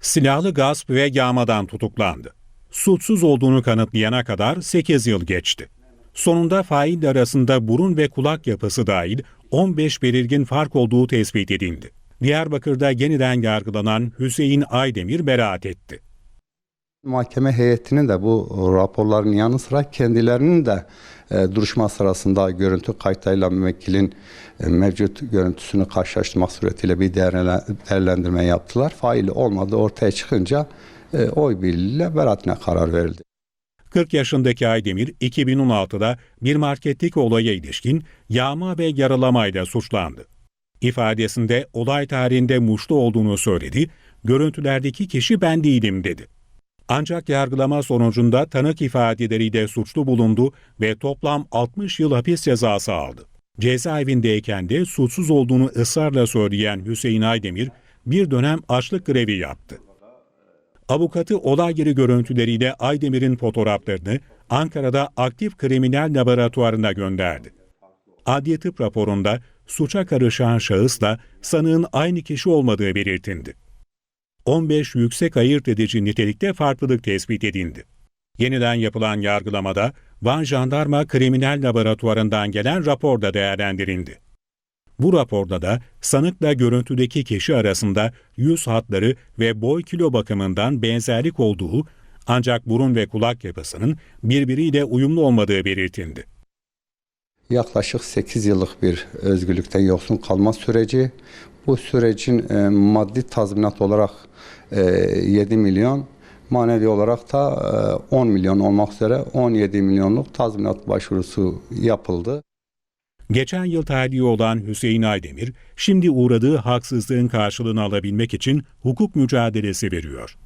silahlı gasp ve yağmadan tutuklandı. Suçsuz olduğunu kanıtlayana kadar 8 yıl geçti. Sonunda fail arasında burun ve kulak yapısı dahil 15 belirgin fark olduğu tespit edildi. Diyarbakır'da yeniden yargılanan Hüseyin Aydemir beraat etti. Mahkeme heyetinin de bu raporların yanı sıra kendilerinin de e, duruşma sırasında görüntü kayıtlarıyla müvekkilin e, mevcut görüntüsünü karşılaştırmak suretiyle bir değerle- değerlendirme yaptılar. Faili olmadığı ortaya çıkınca e, oy birliğiyle beraatine karar verildi. 40 yaşındaki Aydemir 2016'da bir marketteki olaya ilişkin yağma ve yaralamayla suçlandı. İfadesinde olay tarihinde muşlu olduğunu söyledi, görüntülerdeki kişi ben değilim dedi. Ancak yargılama sonucunda tanık ifadeleriyle suçlu bulundu ve toplam 60 yıl hapis cezası aldı. Cezaevindeyken de suçsuz olduğunu ısrarla söyleyen Hüseyin Aydemir bir dönem açlık grevi yaptı. Avukatı olay yeri görüntüleriyle Aydemir'in fotoğraflarını Ankara'da aktif kriminal laboratuvarına gönderdi. Adliye tıp raporunda suça karışan şahısla sanığın aynı kişi olmadığı belirtildi. 15 yüksek ayırt edici nitelikte farklılık tespit edildi. Yeniden yapılan yargılamada Van Jandarma Kriminal Laboratuvarından gelen rapor da değerlendirildi. Bu raporda da sanıkla görüntüdeki kişi arasında yüz hatları ve boy kilo bakımından benzerlik olduğu ancak burun ve kulak yapısının birbiriyle uyumlu olmadığı belirtildi. Yaklaşık 8 yıllık bir özgürlükten yoksun kalma süreci. Bu sürecin e, maddi tazminat olarak e, 7 milyon, manevi olarak da e, 10 milyon olmak üzere 17 milyonluk tazminat başvurusu yapıldı. Geçen yıl tahliye olan Hüseyin Aydemir, şimdi uğradığı haksızlığın karşılığını alabilmek için hukuk mücadelesi veriyor.